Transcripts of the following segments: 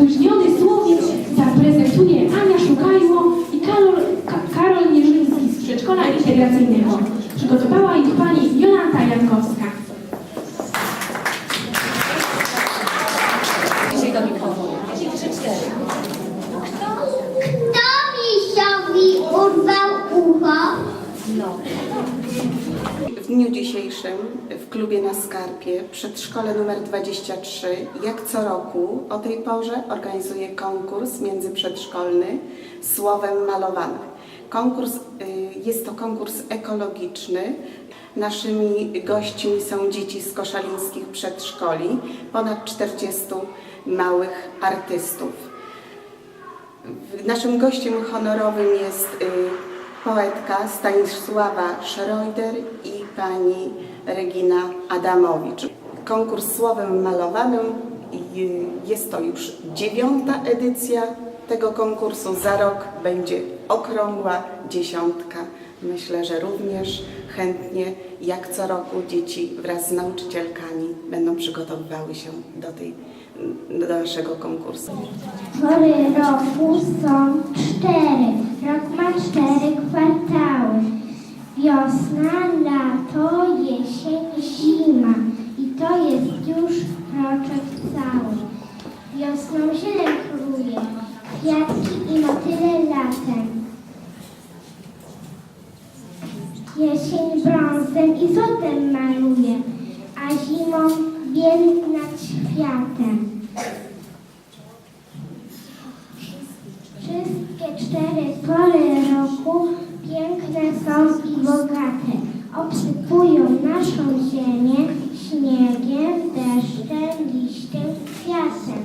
Wyróżniony słowiec zaprezentuje Ania Szukajło i Karol, Ka, Karol Mierzyński z przedszkola integracyjnego. Przygotowała ich pani Jolanta Jankowska. Kto misiowi urwał ucho? W dniu dzisiejszym w klubie na Skarpie, przedszkole numer 23, jak co roku o tej porze organizuje konkurs międzyprzedszkolny Słowem Malowane. Konkurs, y, jest to konkurs ekologiczny. Naszymi gośćmi są dzieci z koszalińskich przedszkoli, ponad 40 małych artystów. Naszym gościem honorowym jest y, poetka Stanisława Schroeder i pani Regina Adamowicz. Konkurs Słowem Malowanym jest to już dziewiąta edycja tego konkursu. Za rok będzie okrągła dziesiątka. Myślę, że również chętnie, jak co roku, dzieci wraz z nauczycielkami będą przygotowywały się do, tej, do naszego konkursu. Pory roku są cztery. Rok ma cztery kwartały. Wiosna, jesień, zima. I to jest już roczek cały. Wiosną zieleń kruje, kwiatki i motyle latem. Jesień brązem i złotem maluje, a zimą biel nad światem. Wszystkie cztery pory roku piękne są i bogate. Obsypują naszą ziemię śniegiem, deszczem, liściem, kwiatem.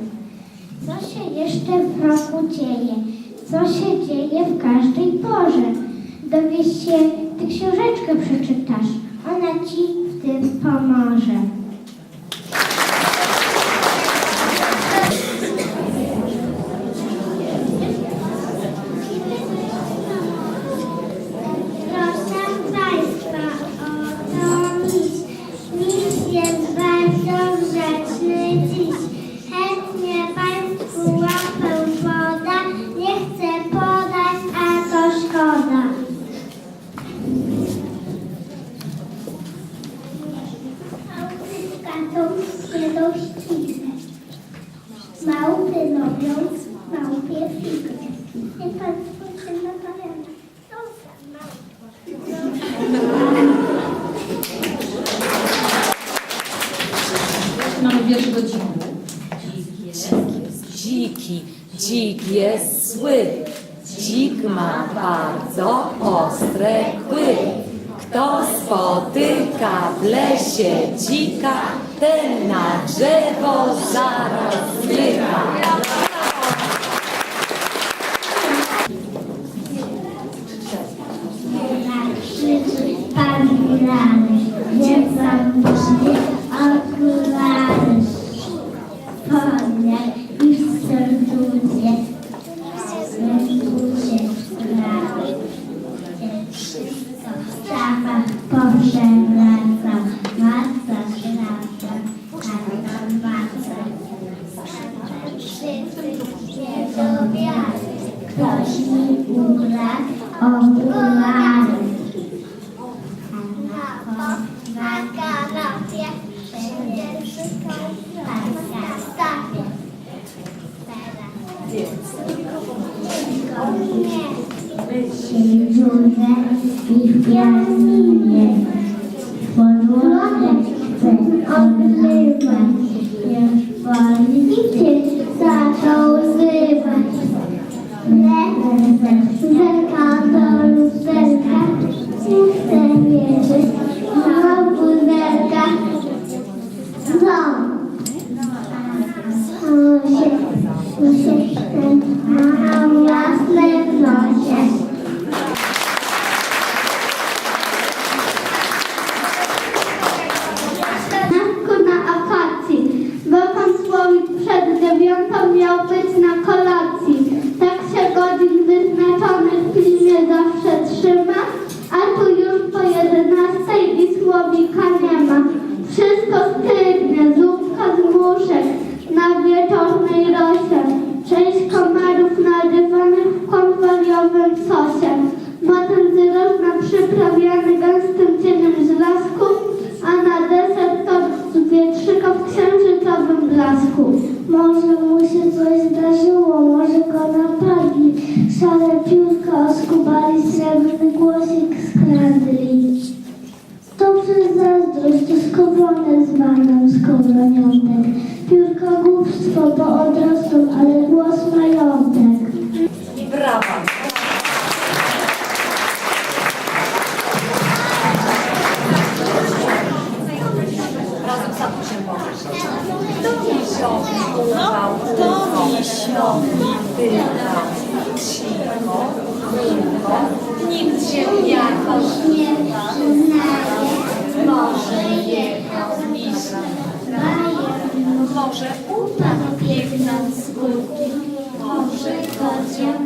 Co się jeszcze w roku dzieje? Co się dzieje w każdej porze? Dowiesz się, ty książeczkę przeczytasz. Ona ci w tym pomoże. To niedościgle. Małpy robią małpie figę. Nie się nabawiają. Dobra, małpy. Mamy wiersz do dziku. Dzik jest, dziki, dzik jest zły. Dzik ma bardzo ostre kły. Kto spotyka w lesie dzika, ten na drzewo zaraz zmyka. krzyczy pan gdzie pan okulary. Spodnie i w Na kanapie wszędzie stapie. Tylko mnie się dziurze i w część komarów nalewanych konwaliowym sosem. Motyl na przyprawiany gęstym cieniem żelazków, a na deser to wietrzyka w księżycowym blasku. Może mu się coś zdarzyło, może go napadli. Szare piórka oskubali srebrny głosik skradli. To przez zazdrość, to skowronek z banem. Piórka głupstwo, bo odrosną, ale głos majątek. I brawa. Razem sam się kto miesiąc wydał cicho, cicho, nikt się jakoś Nie przyznaje, może jechał może Upadł biegnąc z górki, może kociapały